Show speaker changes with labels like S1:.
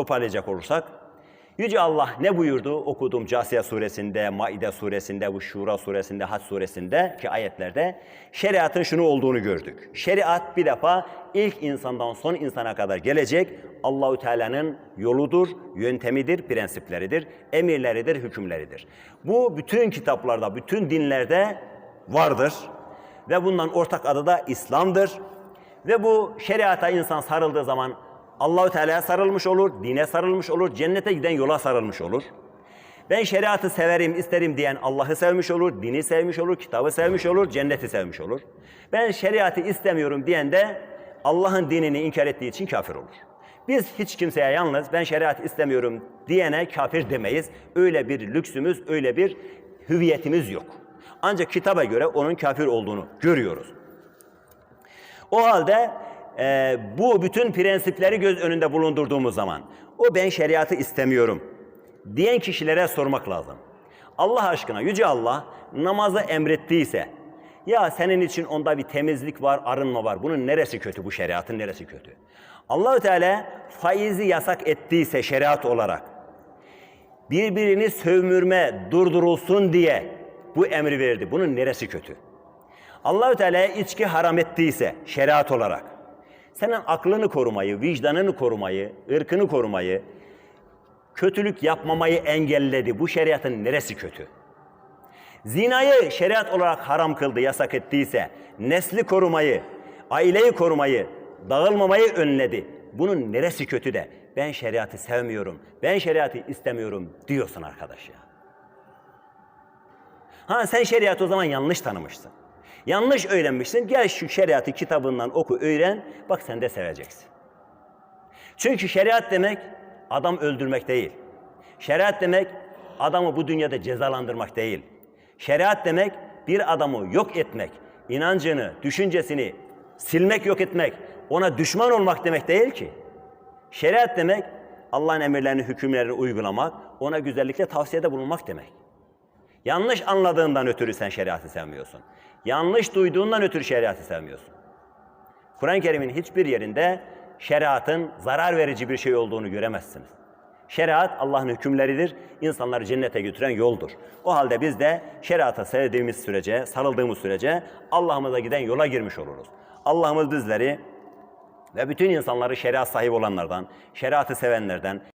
S1: toparlayacak olursak Yüce Allah ne buyurdu? Okuduğum Casiye suresinde, Maide suresinde, bu Şura suresinde, Hac suresinde ki ayetlerde şeriatın şunu olduğunu gördük. Şeriat bir defa ilk insandan son insana kadar gelecek Allahü Teala'nın yoludur, yöntemidir, prensipleridir, emirleridir, hükümleridir. Bu bütün kitaplarda, bütün dinlerde vardır ve bundan ortak adı da İslam'dır. Ve bu şeriata insan sarıldığı zaman Allahü Teala'ya sarılmış olur, dine sarılmış olur, cennete giden yola sarılmış olur. Ben şeriatı severim, isterim diyen Allah'ı sevmiş olur, dini sevmiş olur, kitabı sevmiş olur, cenneti sevmiş olur. Ben şeriatı istemiyorum diyen de Allah'ın dinini inkar ettiği için kafir olur. Biz hiç kimseye yalnız ben şeriat istemiyorum diyene kafir demeyiz. Öyle bir lüksümüz, öyle bir hüviyetimiz yok. Ancak kitaba göre onun kafir olduğunu görüyoruz. O halde e, bu bütün prensipleri göz önünde bulundurduğumuz zaman o ben şeriatı istemiyorum diyen kişilere sormak lazım. Allah aşkına Yüce Allah namazı emrettiyse ya senin için onda bir temizlik var, arınma var. Bunun neresi kötü bu şeriatın neresi kötü? Allahü Teala faizi yasak ettiyse şeriat olarak birbirini sövmürme durdurulsun diye bu emri verdi. Bunun neresi kötü? Allahü Teala içki haram ettiyse şeriat olarak senin aklını korumayı, vicdanını korumayı, ırkını korumayı, kötülük yapmamayı engelledi. Bu şeriatın neresi kötü? Zinayı şeriat olarak haram kıldı, yasak ettiyse, nesli korumayı, aileyi korumayı, dağılmamayı önledi. Bunun neresi kötü de ben şeriatı sevmiyorum, ben şeriatı istemiyorum diyorsun arkadaş ya. Ha sen şeriatı o zaman yanlış tanımışsın. Yanlış öğrenmişsin. Gel şu şeriatı kitabından oku, öğren. Bak sen de seveceksin. Çünkü şeriat demek adam öldürmek değil. Şeriat demek adamı bu dünyada cezalandırmak değil. Şeriat demek bir adamı yok etmek, inancını, düşüncesini silmek, yok etmek, ona düşman olmak demek değil ki. Şeriat demek Allah'ın emirlerini, hükümlerini uygulamak, ona güzellikle tavsiyede bulunmak demek. Yanlış anladığından ötürü sen şeriatı sevmiyorsun. Yanlış duyduğundan ötürü şeriatı sevmiyorsun. Kur'an-ı Kerim'in hiçbir yerinde şeriatın zarar verici bir şey olduğunu göremezsiniz. Şeriat Allah'ın hükümleridir, insanları cennete götüren yoldur. O halde biz de şeriata sevdiğimiz sürece, sarıldığımız sürece Allah'ımıza giden yola girmiş oluruz. Allah'ımız bizleri ve bütün insanları şeriat sahibi olanlardan, şeriatı sevenlerden,